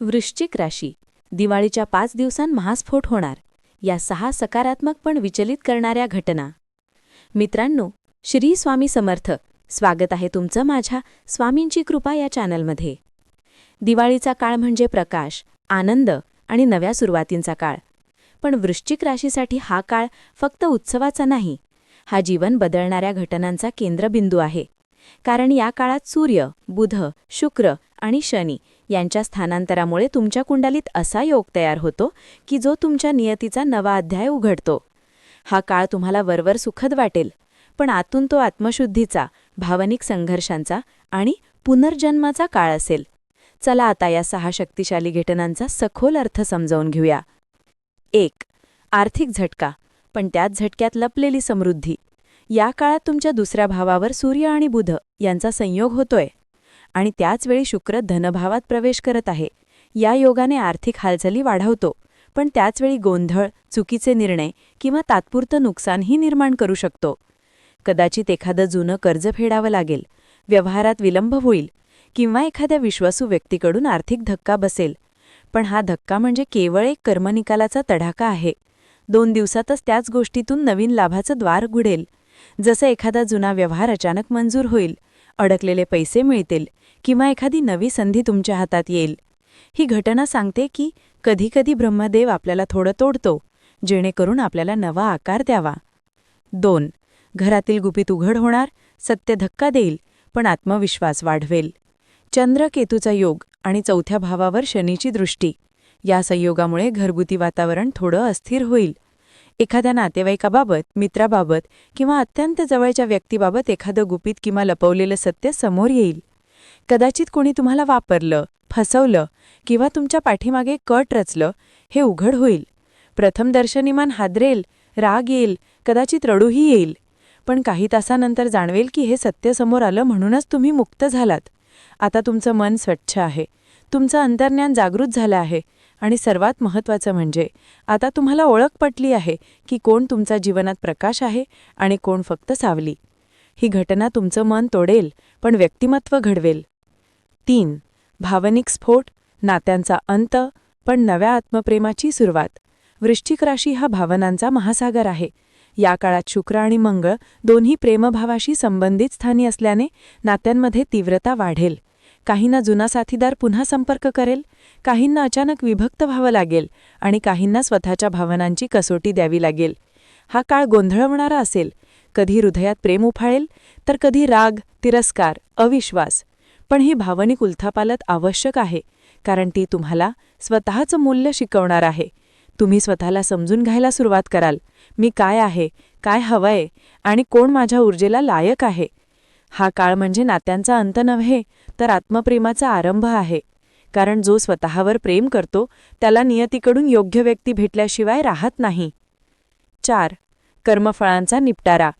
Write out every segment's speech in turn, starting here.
वृश्चिक राशी. दिवाळीच्या पाच दिवसांत महास्फोट होणार. या सहा सकारात्मक पण विचलित करणाऱ्या घटना. मित्रांनो श्री स्वामी समर्थ. स्वागत आहे तुमचं माझ्या स्वामींची कृपा या चॅनलमध्ये. दिवाळीचा काळ म्हणजे प्रकाश आनंद आणि नव्या सुरुवातींचा काळ. पण वृश्चिक राशीसाठी हा काळ फक्त उत्सवाचा नाही. हा जीवन बदलणाऱ्या घटनांचा केंद्रबिंदू आहे. कारण या काळात सूर्य बुध शुक्र आणि शनी यांच्या स्थानांतरामुळे तुमच्या कुंडलीत असा योग तयार होतो की जो तुमच्या नियतीचा नवा अध्याय उघडतो. हा काळ तुम्हाला वरवर सुखद वाटेल पण आतून तो आत्मशुद्धीचा भावनिक संघर्षांचा आणि पुनर्जन्माचा काळ असेल. चला आता या सहा शक्तिशाली घटनांचा सखोल अर्थ समजावून घेऊया. एक आर्थिक झटका पण त्याच झटक्यात लपलेली समृद्धी. या काळात तुमच्या दुसऱ्या भावावर सूर्य आणि बुध यांचा संयोग होतोय. आणि त्याचवेळी शुक्र धनभावात प्रवेश करत आहे. या योगाने आर्थिक हालचाली वाढवतो पण त्याचवेळी गोंधळ चुकीचे निर्णय किंवा तात्पुरतं नुकसानही निर्माण करू शकतो. कदाचित एखादं जुनं कर्ज फेडावं लागेल व्यवहारात विलंब होईल किंवा एखाद्या विश्वासू व्यक्तीकडून आर्थिक धक्का बसेल. पण हा धक्का म्हणजे केवळ एक कर्मनिकालाचा तडाखा आहे. दोन दिवसातच त्याच गोष्टीतून नवीन लाभाचं द्वार घुडेल. जसं एखादा जुना व्यवहार अचानक मंजूर होईल अडकलेले पैसे मिळतील किंवा एखादी नवी संधी तुमच्या हातात येईल. ही घटना सांगते की कधीकधी ब्रह्मदेव आपल्याला थोडं तोडतो जेणेकरून आपल्याला नवा आकार द्यावा. दोन घरातील गुपित उघड होणार सत्य धक्का देईल पण आत्मविश्वास वाढवेल. चंद्र केतूचा योग आणि चौथ्या भावावर शनीची दृष्टी. या संयोगामुळे घरगुती वातावरण थोडं अस्थिर होईल. एखाद्या नातेवाईकाबाबत मित्राबाबत किंवा अत्यंत जवळच्या व्यक्तीबाबत एखादं गुपित किंवा लपवलेलं सत्य समोर येईल. कदाचित कोणी तुम्हाला वापरलं फसवलं किंवा तुमच्या पाठीमागे कट रचलं हे उघड होईल. प्रथम दर्शनीमान हादरेल राग येईल कदाचित रडूही येईल. पण काही तासानंतर जाणवेल की हे सत्य समोर आलं म्हणूनच तुम्ही मुक्त झालात. आता तुमचं मन स्वच्छ आहे. तुमचं अंतर्ज्ञान जागृत झालं आहे. आणि सर्वात महत्त्वाचं म्हणजे आता तुम्हाला ओळख पटली आहे की कोण तुमचा जीवनात प्रकाश आहे आणि कोण फक्त सावली. ही घटना तुमचं मन तोडेल पण व्यक्तिमत्व घडवेल. तीन भावनिक स्फोट नात्यांचा अंत पण नव्या आत्मप्रेमाची सुरुवात. वृश्चिक राशी हा भावनांचा महासागर आहे. या काळात शुक्र आणि मंगळ दोन्ही प्रेमभावाशी संबंधित स्थानी असल्याने नात्यांमध्ये तीव्रता वाढेल. काहींना जुना साथीदार पुन्हा संपर्क करेल काहींना अचानक विभक्त व्हावं लागेल आणि काहींना स्वतःच्या भावनांची कसोटी द्यावी लागेल. हा काळ गोंधळवणारा असेल. कधी हृदयात प्रेम उफाळेल तर कधी राग तिरस्कार अविश्वास. पण ही भावनिक उलथापालत आवश्यक आहे कारण ती तुम्हाला स्वतःचं मूल्य शिकवणार आहे. तुम्ही स्वतःला समजून घ्यायला सुरुवात कराल. मी काय आहे काय हवंय आणि कोण माझ्या ऊर्जेला लायक आहे? हा काळ म्हणजे नात्यांचा अंत नव्हे तर आत्मप्रेमाचा आरंभ आहे. कारण जो स्वतःवर प्रेम करतो त्याला नियतीकडून योग्य व्यक्ती भेटल्याशिवाय राहत नाही. चार कर्मफळांचा निपटारा.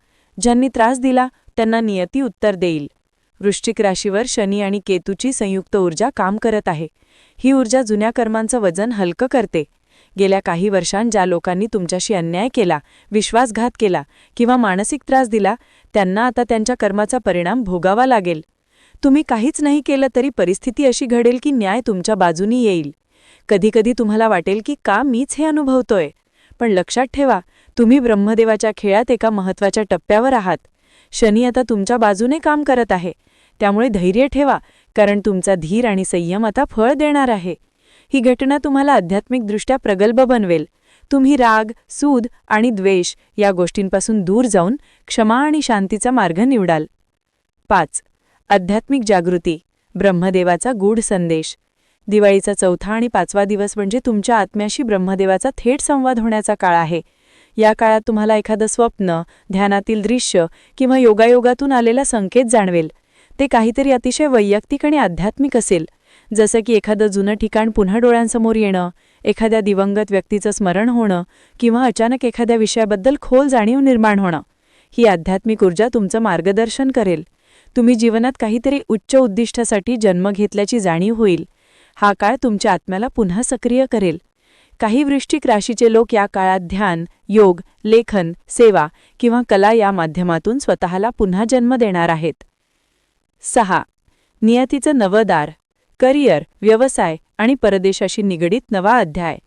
ज्यांनी त्रास दिला त्यांना नियती उत्तर देईल. वृश्चिक राशीवर शनी आणि केतूची संयुक्त ऊर्जा काम करत आहे. ही ऊर्जा जुन्या कर्मांचं वजन हलकं करते. गेल्या काही वर्षांत ज्या लोकांनी तुमच्याशी अन्याय केला विश्वासघात केला किंवा मानसिक त्रास दिला त्यांना आता त्यांच्या कर्माचा परिणाम भोगावा लागेल. तुम्ही काहीच नाही केलं तरी परिस्थिती अशी घडेल की न्याय तुमच्या बाजूनी येईल. कधीकधी तुम्हाला वाटेल की का मीच हे अनुभवतोय. पण लक्षात ठेवा तुम्ही ब्रह्मदेवाच्या खेळात एका महत्त्वाच्या टप्प्यावर आहात. शनी आता तुमच्या बाजूने काम करत आहे. त्यामुळे धैर्य ठेवा कारण तुमचा धीर आणि संयम आता फळ देणार आहे. ही घटना तुम्हाला आध्यात्मिकदृष्ट्या प्रगल्भ बनवेल. तुम्ही राग सूद आणि द्वेष या गोष्टींपासून दूर जाऊन क्षमा आणि शांतीचा मार्ग निवडाल. पाच. आध्यात्मिक जागृती. ब्रह्मदेवाचा गूढ संदेश. दिवाळीचा चौथा आणि पाचवा दिवस म्हणजे तुमच्या आत्म्याशी ब्रह्मदेवाचा थेट संवाद होण्याचा काळ आहे. या काळात तुम्हाला एखादं स्वप्न ध्यानातील दृश्य किंवा योगायोगातून आलेला संकेत जाणवेल. ते काहीतरी अतिशय वैयक्तिक आणि आध्यात्मिक असेल. जसं की एखादं जुनं ठिकाण पुन्हा डोळ्यांसमोर येणं एखाद्या दिवंगत व्यक्तीचं स्मरण होणं किंवा अचानक एखाद्या विषयाबद्दल खोल जाणीव निर्माण होणं. ही आध्यात्मिक ऊर्जा तुमचं मार्गदर्शन करेल. तुम्ही जीवनात काहीतरी उच्च उद्दिष्टासाठी जन्म घेतल्याची जाणीव होईल. हा काळ तुमच्या आत्म्याला पुन्हा सक्रिय करेल. काही वृश्चिक राशीचे लोक या काळात ध्यान योग लेखन सेवा किंवा कला या माध्यमातून स्वतःला पुन्हा जन्म देणार आहेत. सहा. नियतीचं नवदार करिअर व्यवसाय आणि परदेशाशी निगडीत नवा अध्याय.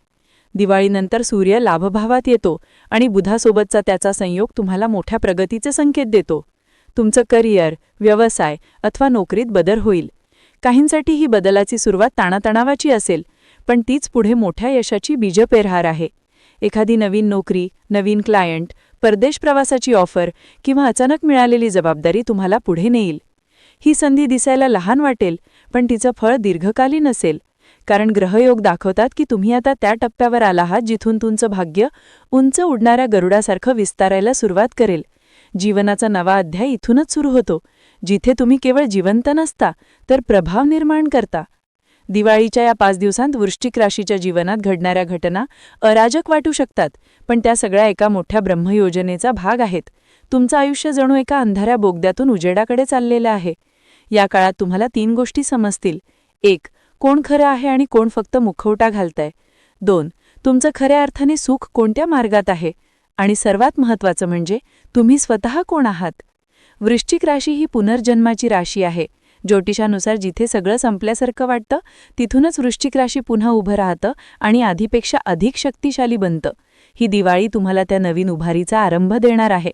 दिवाळीनंतर सूर्य लाभभावात येतो आणि बुधासोबतचा त्याचा संयोग तुम्हाला मोठ्या प्रगतीचे संकेत देतो. तुमचं करिअर व्यवसाय अथवा नोकरीत बदल होईल. काहींसाठी ही बदलाची सुरुवात ताणातणावाची असेल पण तीच पुढे मोठ्या यशाची बीजपेरहार आहे. एखादी नवीन नोकरी नवीन क्लायंट परदेश प्रवासाची ऑफर किंवा अचानक मिळालेली जबाबदारी तुम्हाला पुढे नेईल. ही संधी दिसायला लहान वाटेल पण तिचं फळ दीर्घकालीन असेल. कारण ग्रहयोग दाखवतात की तुम्ही आता त्या टप्प्यावर आला आहात जिथून तुमचं भाग्य उंच उडणाऱ्या गरुडासारखं विस्तारायला सुरुवात करेल. जीवनाचा नवा अध्याय इथूनच सुरू होतो. जिथे तुम्ही केवळ जिवंत नसता तर प्रभाव निर्माण करता. दिवाळीच्या या पाच दिवसांत वृश्चिक राशीच्या जीवनात घडणाऱ्या घटना अराजक वाटू शकतात पण त्या सगळ्या एका मोठ्या ब्रह्मयोजनेचा भाग आहेत. तुमचं आयुष्य जणू एका अंधाऱ्या बोगद्यातून उजेडाकडे चाललेलं आहे. या काळात तुम्हाला तीन गोष्टी समजतील. एक कोण खरं आहे आणि कोण फक्त मुखवटा घालतंय. दोन तुमचं खऱ्या अर्थाने सुख कोणत्या मार्गात आहे? आणि सर्वात महत्त्वाचं म्हणजे तुम्ही स्वतः कोण आहात? वृश्चिक राशी ही पुनर्जन्माची राशी आहे. ज्योतिषानुसार जिथे सगळं संपल्यासारखं वाटतं तिथूनच वृश्चिक राशी पुन्हा उभं राहतं आणि आधीपेक्षा अधिक शक्तिशाली बनतं. ही दिवाळी तुम्हाला त्या नवीन उभारीचा आरंभ देणार आहे.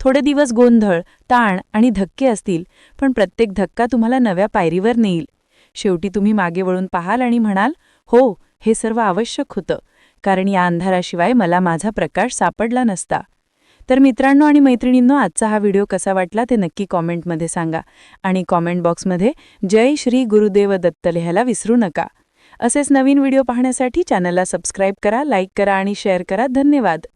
थोडे दिवस गोंधळ ताण आणि धक्के असतील पण प्रत्येक धक्का तुम्हाला नव्या पायरीवर नेईल. शेवटी तुम्ही मागे वळून पाहाल आणि म्हणाल हो हे सर्व आवश्यक होतं. कारण या अंधाराशिवाय मला माझा प्रकाश सापडला नसता. तर मित्रांनो आणि मैत्रिणींनो आजचा हा व्हिडिओ कसा वाटला ते नक्की कॉमेंटमध्ये सांगा आणि कॉमेंट बॉक्समध्ये जय श्री गुरुदेव दत्त लिहायला विसरू नका. असेच नवीन व्हिडिओ पाहण्यासाठी चॅनलला सबस्क्राईब करा लाईक करा आणि शेअर करा. धन्यवाद.